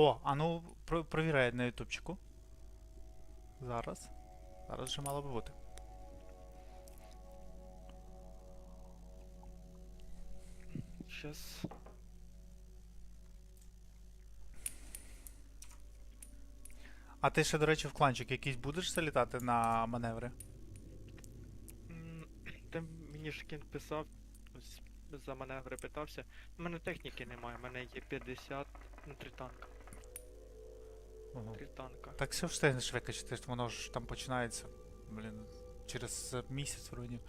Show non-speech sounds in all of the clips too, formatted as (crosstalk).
О, а ну про- провіряй на ютубчику. Зараз. Зараз вже мало би бути. Щас. А ти ще, до речі, в кланчик якийсь будеш залітати на маневри? Та мені ж кін писав, за маневри питався. У мене техніки немає, у мене є 50, ну 3 танка. Ого. 3 танка. Так все встигнеш викачати, ж воно ж там починається. Блін, через місяць вроді.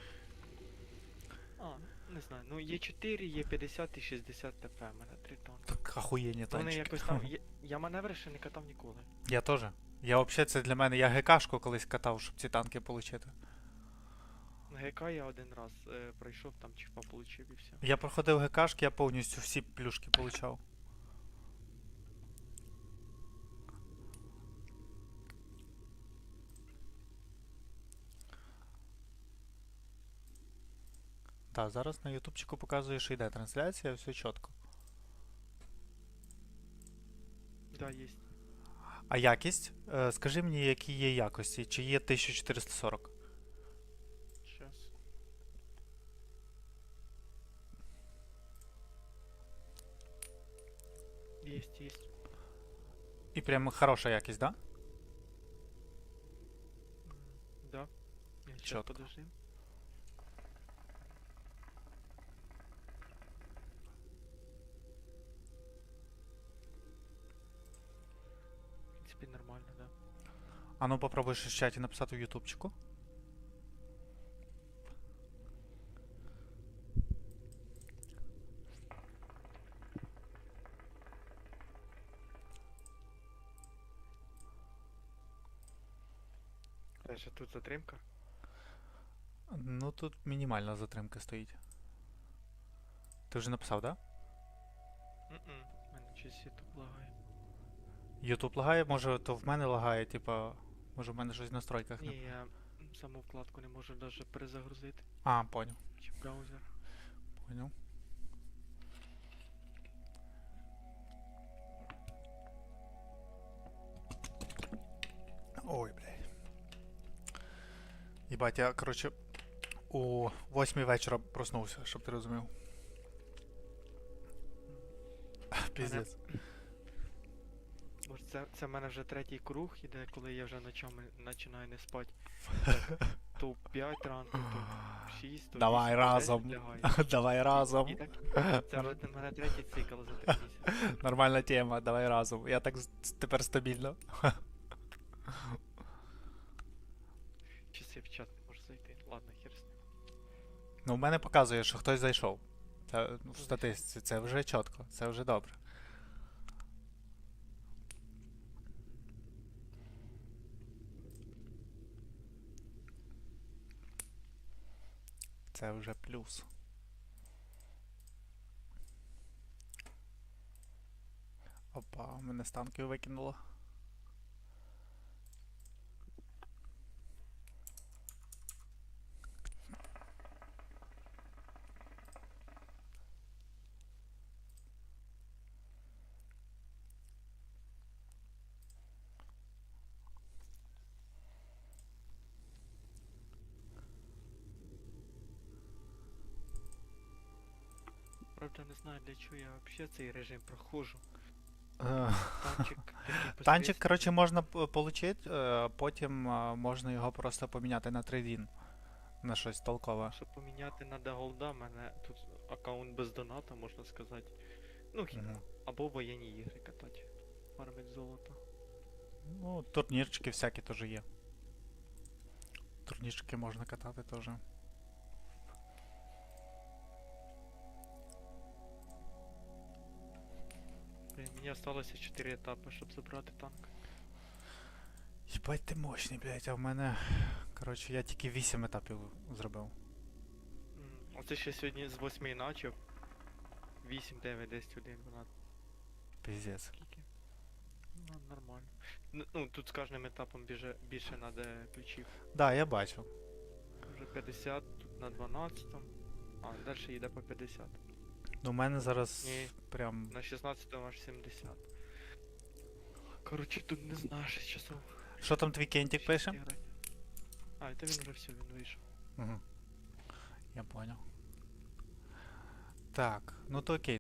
А, не знаю. Ну є 4, є 50 і 60 ТП, у мене 3 танка. Так ахуєнні Вони якось там. (laughs) Я, я маневри ще не катав ніколи. Я теж. Я взагалі це для мене. Я ГКшку колись катав, щоб ці танки отримати. ГК я один раз е, пройшов, там чіпа получив і все. Я проходив ГКшки, я повністю всі плюшки получав. Так, зараз на ютубчику показує, що йде трансляція, все чітко. Да, є. А якість? Е, скажи мені, які є якості, чи є 1440? Щас. Есть, есть. І прям хороша якість, да? Да. Сейчас Чётко. подожди. В принципе, нормально, да. А ну попробуй ще в чаті написати в ютубчику. Дальше тут затримка. Ну тут мінімальна затримка стоїть. Ти вже написав, да? М-м, в мене щось YouTube лагає. Ютуб лагає, може то в мене лагає, типа. Може в мене щось в настройках Ні, я саму вкладку не можу навіть перезагрузити. А, поняв. Чи браузер. Поняв. Ой, блядь. Єбать, я, коротше, у 8 вечора проснувся, щоб ти розумів. Піздець. Може, це, це в мене вже третій круг іде, коли я вже ночами починаю не спати. (laughs) То 5 ранку, то 6, то Давай 8, то в 10 разом. (laughs) Давай разом. Це вже в мене третій цикл за три місяці. (laughs) Нормальна тема, давай разом. Я так тепер стабільно. Щас я в чат не можу зайти. Ладно, хер з ним. Ну, в мене показує, що хтось зайшов. Це ну, в статистиці, це вже чітко, це вже добре. Це вже плюс. Опа, мене з танків викинуло. Правда, не знаю для чого я взагалі цей режим проходжу. Е, Танчик (laughs) Танчик, коротше, можна отримати, потім е, можна його просто поміняти на трейдін. На щось толкове. Щоб поміняти на голда, мене тут аккаунт без доната, можна сказати. Ну, Мгм. або воєнні ігри катати. Фармить золото. Ну, турнірчики всякі теж є. Турнірчики можна катати теж. Мені осталося 4 етапи, щоб забрати танк. Єбать ти мощний, блядь, а в мене. Коротше, я тільки 8 етапів зробив. М, Оце ще сьогодні з 8 начав. 8, 9, 10, 1, 12. Піздець. Скільки? Ну, нормально. Ну, Ну, тут з кожним етапом біже, більше надо ключів. Да, я бачу. Вже 50, тут на 12. А, далі йде по 50. Ну, у мене зараз Ні. прям. На 16 аж 70. Коротше, тут не знаєш 6 часов. Що там твій кентик пише? А, это він вже все, він вийшов. Угу. Я понял. Так, ну то окей.